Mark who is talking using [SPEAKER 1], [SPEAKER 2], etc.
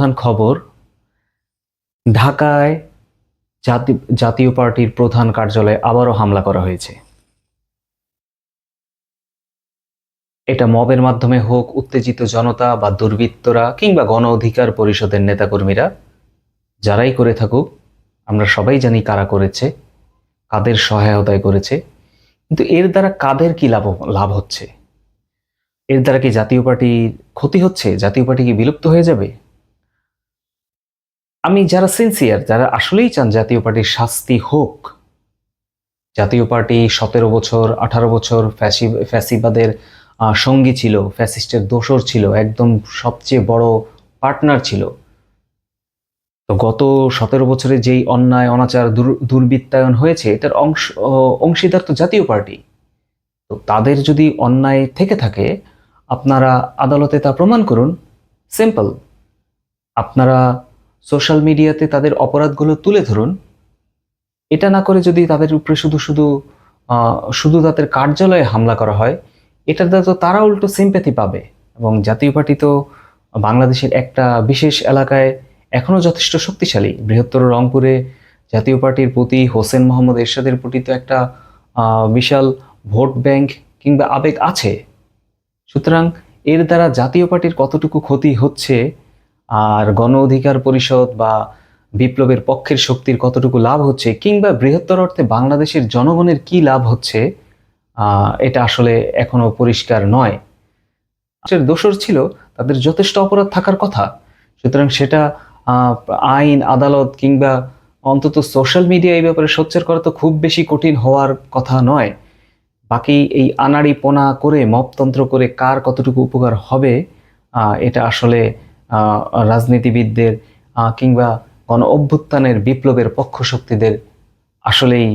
[SPEAKER 1] প্রধান খবর, ঢাকায় জাতি, জাতীয় পার্টির প্রধান কার্যালয়ে আবারও হামলা করা হয়েছে। এটা মবের মাধ্যমে হোক, উত্তেজিত জনতা বা দুর্বৃত্তরা কিংবা গণ অধিকার পরিষদের নেতাকর্মীরা, যারাই করে থাকুক, আমরা সবাই জানি কারা করেছে, কাদের সহায়তায় করেছে, কিন্তু এর দ্বারা কাদের কি লাভ লাভ হচ্ছে? এর দ্বারা কি জাতীয় পার্টির ক্ষতি হচ্ছে? জাতীয় পার্টি কি বিলুপ্ত হয়ে যাবে? আমি যারা সিনসিয়ার যারা আসলেই চান জাতীয় পার্টির শাস্তি হোক, জাতীয় পার্টি সতেরো বছর, আঠারো বছর ফ্যাসি ফ্যাসিবাদের সঙ্গী ছিল, ফ্যাসিস্টের দোসর ছিল, একদম সবচেয়ে বড় পার্টনার ছিল। তো গত সতেরো বছরে যেই অন্যায়, অনাচার, দুর- দুর্বৃত্তায়ন হয়েছে, এটার অংশ অংশীদার তো জাতীয় পার্টি। তো তাদের যদি অন্যায় থেকে থাকে, আপনারা আদালতে তা প্রমাণ করুন। সিম্পল আপনারা সোশ্যাল মিডিয়াতে তাদের অপরাধগুলো তুলে ধরুন। এটা না করে যদি তাদের উপরে শুধু শুধু শুধু তাদের কার্যালয়ে হামলা করা হয় দ্বারা তো তারা উল্টো সিম্প্যাথি পাবে এবং জাতীয় পার্টি তো বাংলাদেশের একটা বিশেষ এলাকায় এখনও যথেষ্ট শক্তিশালী। বৃহত্তর রংপুরে জাতীয় পার্টির প্রতি হোসেন মোহাম্মদ এরশাদের প্রতি তো একটা বিশাল ভোট ব্যাংক কিংবা আবেগ আছে। সুতরাং এর দ্বারা জাতীয় পার্টির কতটুকু ক্ষতি হচ্ছে আর গণ অধিকার পরিষদ বা বিপ্লবের পক্ষের শক্তির কতটুকু লাভ হচ্ছে কিংবা বৃহত্তর অর্থে বাংলাদেশের জনগণের কি লাভ হচ্ছে এটা আসলে এখনও পরিষ্কার নয়। দোষর ছিল তাদের যথেষ্ট অপরাধ থাকার কথা। সুতরাং সেটা আইন, আদালত কিংবা অন্তত সোশ্যাল মিডিয়া এই ব্যাপারে সোচ্চার করা তো খুব বেশি কঠিন হওয়ার কথা নয়। বাকি এই আনাড়ি পোনা করে, মপতন্ত্র করে কার কতটুকু উপকার হবে এটা আসলে রাজনীতিবিদদের কিংবা গণ অভ্যুত্থানের বিপ্লবের পক্ষ শক্তিদের আসলেই